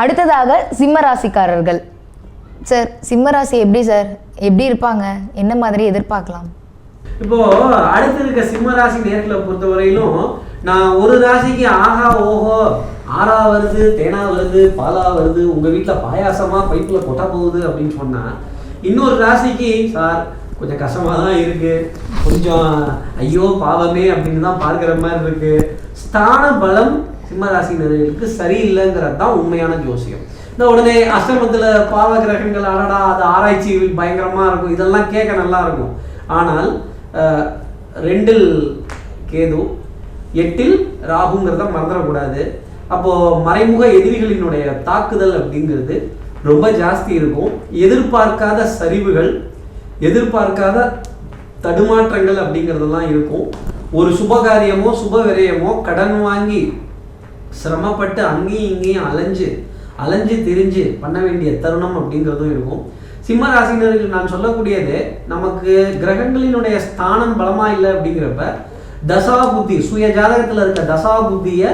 அடுத்ததாக சிம்ம ராசிக்காரர்கள் சார் சிம்ம ராசி எப்படி சார்? எப்படி இருப்பாங்க? என்ன மாதிரி எதிர்பார்க்கலாம்? இப்போ அடுத்து இருக்க சிம்ம ராசி நேர்களை பொறுத்தவரையிலும் நான் ஒரு ராசிக்கு ஆஹா ஓஹோ ஆறா வருது தேனா வருது பாலா வருது உங்க வீட்டில் பாயாசமா பைப்புல கொட்ட போகுது அப்படின்னு சொன்னா இன்னொரு ராசிக்கு சார் கொஞ்சம் கஷ்டமா தான் இருக்கு. கொஞ்சம் ஐயோ பாவமே அப்படின்னு தான் பார்க்குற மாதிரி இருக்கு. ஸ்தான பலம் சிம்மராசினர்களுக்கு சரியில்லைங்கிறது தான் உண்மையான ஜோசியம். இந்த உடனே அஷ்டமத்தில் பாவ கிரகங்கள் அடடா அது ஆராய்ச்சி பயங்கரமாக இருக்கும். இதெல்லாம் கேட்க நல்லா இருக்கும். ஆனால் ரெண்டில் கேது எட்டில் ராகுங்கிறத மறந்துடக்கூடாது. அப்போது மறைமுக எதிரிகளினுடைய தாக்குதல் அப்படிங்கிறது ரொம்ப ஜாஸ்தி இருக்கும். எதிர்பார்க்காத சரிவுகள் எதிர்பார்க்காத தடுமாற்றங்கள் அப்படிங்கிறதெல்லாம் இருக்கும். ஒரு சுபகாரியமோ சுப விரயமோ கடன் வாங்கி சிரமப்பட்டு அங்கேயும் இங்கேயும் அலைஞ்சு அலைஞ்சு திரிஞ்சு பண்ண வேண்டிய தருணம் அப்படிங்கிறதும் இருக்கும். சிம்ம ராசினர்கள் நான் சொல்லக்கூடியது நமக்கு கிரகங்களினுடைய ஸ்தானம் பலமா இல்லை அப்படிங்கிறப்ப தசா புத்தி சுய ஜாதகத்தில் இருக்க தசா புத்தியை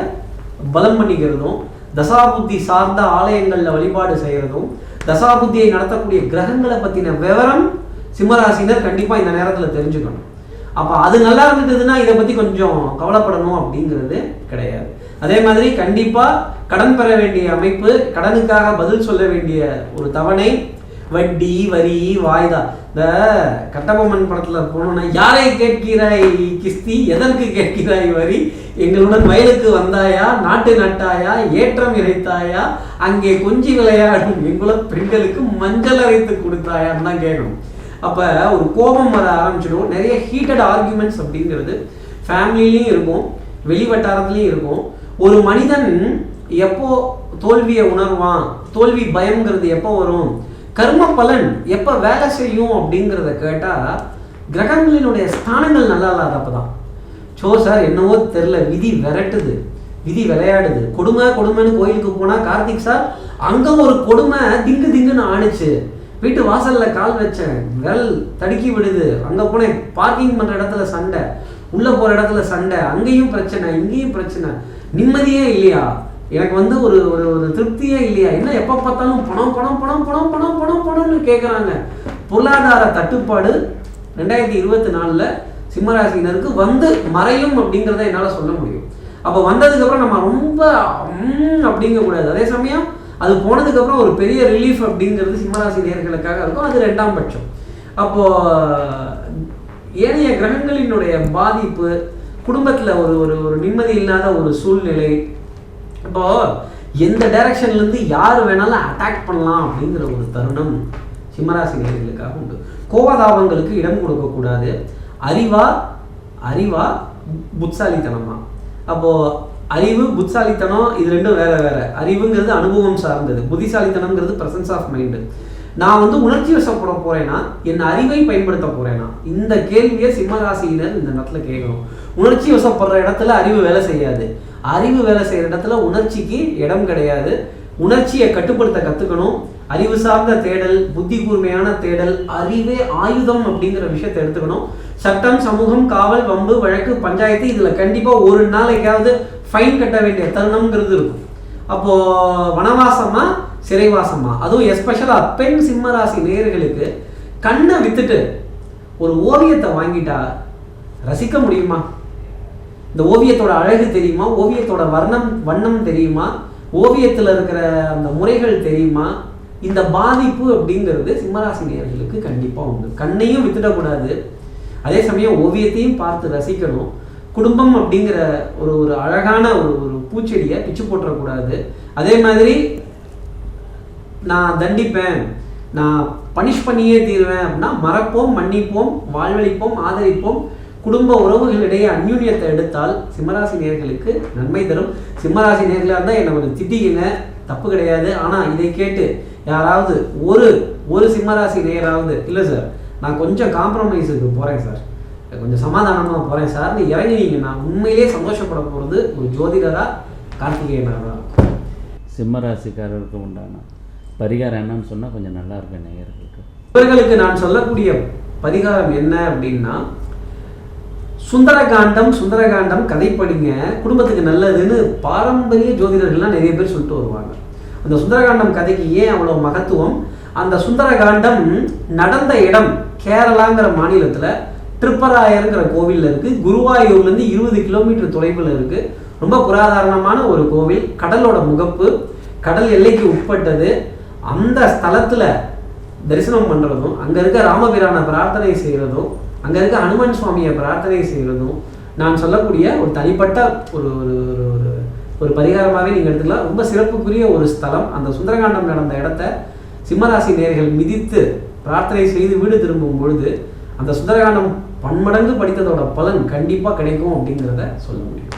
பலம் பண்ணிக்கிறதும் தசா புத்தி சார்ந்த ஆலயங்களில் வழிபாடு செய்யறதும் தசா புத்தியை நடத்தக்கூடிய கிரகங்களை பற்றின விவரம் சிம்மராசினர் கண்டிப்பாக இந்த நேரத்தில் தெரிஞ்சுக்கணும். அப்போ அது நல்லா இருந்ததுன்னா இதை பற்றி கொஞ்சம் கவலைப்படணும் அப்படிங்கிறது கிடையாது. அதே மாதிரி கண்டிப்பா கடன் பெற வேண்டிய அமைப்பு கடனுக்காக பதில் சொல்ல வேண்டிய ஒரு தவணை வட்டி வரி வாய்தா. இந்த கட்டபொம்மன் படத்துல போனோம்னா யாரை கேட்கிறாய் கிஸ்தி? எதற்கு கேட்கிறாய் வரி? எங்களுடன் வயலுக்கு வந்தாயா? நாட்டு நட்டாயா? ஏற்றம் இறைத்தாயா? அங்கே கொஞ்சி விளையாடும் எங்குல பெண்களுக்கு மஞ்சள் அரைத்து கொடுத்தாயான்னு தான் கேட்கணும் அப்ப ஒரு கோபம் வர ஆரம்பிச்சிடும். நிறைய ஹீட்டட் ஆர்குமெண்ட்ஸ் அப்படிங்கிறது ஃபேமிலிலையும் இருக்கும் வெளி வட்டாரத்துலையும் இருக்கும். ஒரு மனிதன் எப்போ தோல்வியை உணர்வான் தோல்வி பயம்ங்கிறது எப்போ வரும் கர்ம பலன் எப்போ வேலை செய்யும் அப்படிங்கிறத கேட்டால் கிரகங்களினுடைய ஸ்தானங்கள் நல்லா இல்லாதப்பதான். சோ சார் என்னவோ தெரில விதி விரட்டுது விதி விளையாடுது. கொடுமை கொடுமைன்னு கோயிலுக்கு போனால் கார்த்திக் சார் அங்கே ஒரு கொடுமை திங்கு திங்குன்னு ஆணுச்சு. வீட்டு வாசலில் கால் வச்சேன் வெல் தடுக்கி விடுது. அங்கே போனேன் பார்க்கிங் பண்ணுற இடத்துல சண்டை உள்ளே போகிற இடத்துல சண்டை அங்கேயும் பிரச்சனை இங்கேயும் பிரச்சனை. நிம்மதியே இல்லையா? எனக்கு வந்து ஒரு ஒரு ஒரு திருப்தியே இல்லையா? என்ன எப்போ பார்த்தாலும் பணம் பணம் பணம் பணம் பணம் பணம் பணம்னு கேட்குறாங்க பொருளாதார தட்டுப்பாடு ரெண்டாயிரத்தி இருபத்தி நாலில் சிம்மராசினருக்கு வந்து மறையும் அப்படிங்கிறத என்னால் சொல்ல முடியும். அப்போ வந்ததுக்கப்புறம் நம்ம ரொம்ப ம் அதே சமயம் அது போனதுக்கப்புறம் ஒரு பெரிய ரிலீஃப் அப்படிங்கிறது சிம்மராசி நேர்களுக்காக இருக்கும். அது ரெண்டாம் பட்சம். அப்போது ஏனைய கிரகங்களினுடைய பாதிப்பு குடும்பத்தில் ஒரு ஒரு ஒரு நிம்மதி இல்லாத ஒரு சூழ்நிலை. இப்போ எந்த டைரக்ஷன்லேருந்து யார் வேணாலும் அட்டாக் பண்ணலாம் அப்படிங்கிற ஒரு தருணம் சிம்மராசி நேர்களுக்காக உண்டு. கோபதாபங்களுக்கு இடம் கொடுக்கக்கூடாது அறிவா அறிவா புட்சாலித்தனமா அப்போது அறிவு புட்சாலித்தனம் இது ரெண்டும் வேற வேற. அறிவுங்கிறது அனுபவம் சார்ந்தது. புத்திசாலித்தனம்ங்கிறது பிரசன்ஸ் ஆஃப் மைண்டு நான் வந்து உணர்ச்சி வசப்பட போகிறேன்னா என் அறிவை பயன்படுத்த போறேனா? இந்த கேள்வியை சிம்மராசியினர் இந்த இடத்துல கேட்கணும். உணர்ச்சி வசப்படுற இடத்துல அறிவு வேலை செய்யாது. அறிவு வேலை செய்யற இடத்துல உணர்ச்சிக்கு இடம் கிடையாது. உணர்ச்சியை கட்டுப்படுத்த கத்துக்கணும். அறிவு சார்ந்த தேடல் புத்தி கூர்மையான தேடல் அறிவே ஆயுதம் அப்படிங்கிற விஷயத்தை எடுத்துக்கணும். சட்டம் சமூகம் காவல் வம்பு வழக்கு பஞ்சாயத்து இதுல கண்டிப்பா ஒரு நாளைக்காவது ஃபைன் கட்ட வேண்டிய தருணம்ங்கிறது இருக்கும். அப்போ வனவாசமா சிறைவாசமா? அதுவும் எஸ்பெஷலா பெண் சிம்மராசி நேயர்களுக்கு கண்ணை வித்துட்டு ஒரு ஓவியத்தை வாங்கிட்டா ரசிக்க முடியுமா? இந்த ஓவியத்தோட அழகு தெரியுமா? ஓவியத்தோட வர்ணம் வண்ணம் தெரியுமா? ஓவியத்தில் இருக்கிற அந்த முறைகள் தெரியுமா? இந்த பாதிப்பு அப்படிங்கிறது சிம்மராசி நேயர்களுக்கு கண்டிப்பாக உண்டு. கண்ணையும் வித்துடக்கூடாது அதே சமயம் ஓவியத்தையும் பார்த்து ரசிக்கணும். குடும்பம் அப்படிங்கிற ஒரு ஒரு அழகான ஒரு ஒரு பூச்செடியை பிச்சு போட்டுறக்கூடாது. அதே மாதிரி நான் தண்டிப்பேன். நான் பனிஷ் பண்ணியே தீருவேன் அப்படின்னா மறப்போம் மன்னிப்போம் வாழ்வழிப்போம் ஆதரிப்போம். குடும்ப உறவுகளிடையே அந்யூன்யத்தை எடுத்தால் சிம்மராசி நேர்களுக்கு நன்மை தரும். சிம்மராசி நேர்களாக இருந்தால் என்னை கொஞ்சம் திட்டிக்கிங்க. தப்பு கிடையாது. ஆனால் இதை கேட்டு யாராவது ஒரு ஒரு சிம்மராசி நேயராவது இல்லை சார் நான் கொஞ்சம் காம்ப்ரமைஸுக்கு போகிறேன் சார் கொஞ்சம் சமாதானமாக போகிறேன் சார் நீ இறங்கினீங்கன்னா உண்மையிலேயே சந்தோஷப்பட போகிறது ஒரு ஜோதிடராக கார்த்திகேயனாக தான் இருக்கும். சிம்மராசிக்காரருக்கு உண்டான பரிகாரம் என்னன்னு சொன்னால் கொஞ்சம் நல்லா இருக்கும் நேயர்களுக்கு. இவர்களுக்கு நான் சொல்லக்கூடிய பரிகாரம் என்ன அப்படின்னா சுந்தரகாண்டம் சுந்தரகாண்டம் கதை படிங்க குடும்பத்துக்கு நல்லதுன்னு பாரம்பரிய ஜோதிடர்கள்லாம் நிறைய பேர் சொல்லிட்டு வருவாங்க. அந்த சுந்தரகாண்டம் கதைக்கு ஏன் அவ்வளோ மகத்துவம்? அந்த சுந்தரகாண்டம் நடந்த இடம் கேரளாங்கிற மாநிலத்தில் திருப்பராயருங்கிற கோவிலில் இருக்குது குருவாயூர்லேருந்து இருபது கிலோமீட்டர் தொலைவில் இருக்குது ரொம்ப புராதாரணமான ஒரு கோவில். கடலோட முகப்பு கடல் எல்லைக்கு உட்பட்டது. அந்த ஸ்தலத்தில் தரிசனம் பண்ணுறதும் அங்கே இருக்க ராமபிரானை பிரார்த்தனை செய்கிறதும் அங்கே இருக்க ஹனுமன் சுவாமியை பிரார்த்தனை செய்கிறதும் நான் சொல்லக்கூடிய ஒரு தனிப்பட்ட ஒரு ஒரு ஒரு ஒரு ஒரு பரிகாரமாகவே நீங்கள் எடுத்துக்கலாம். ரொம்ப சிறப்புக்குரிய ஒரு ஸ்தலம். அந்த சுந்தரகாண்டம் நடந்த இடத்த சிம்மராசி நேர்கள் மிதித்து பிரார்த்தனை செய்து வீடு திரும்பும் பொழுது அந்த சுந்தரகாண்டம் பன்மடங்கு படித்ததோட பலன் கண்டிப்பாக கிடைக்கும் அப்படிங்கிறத சொல்ல முடியும்.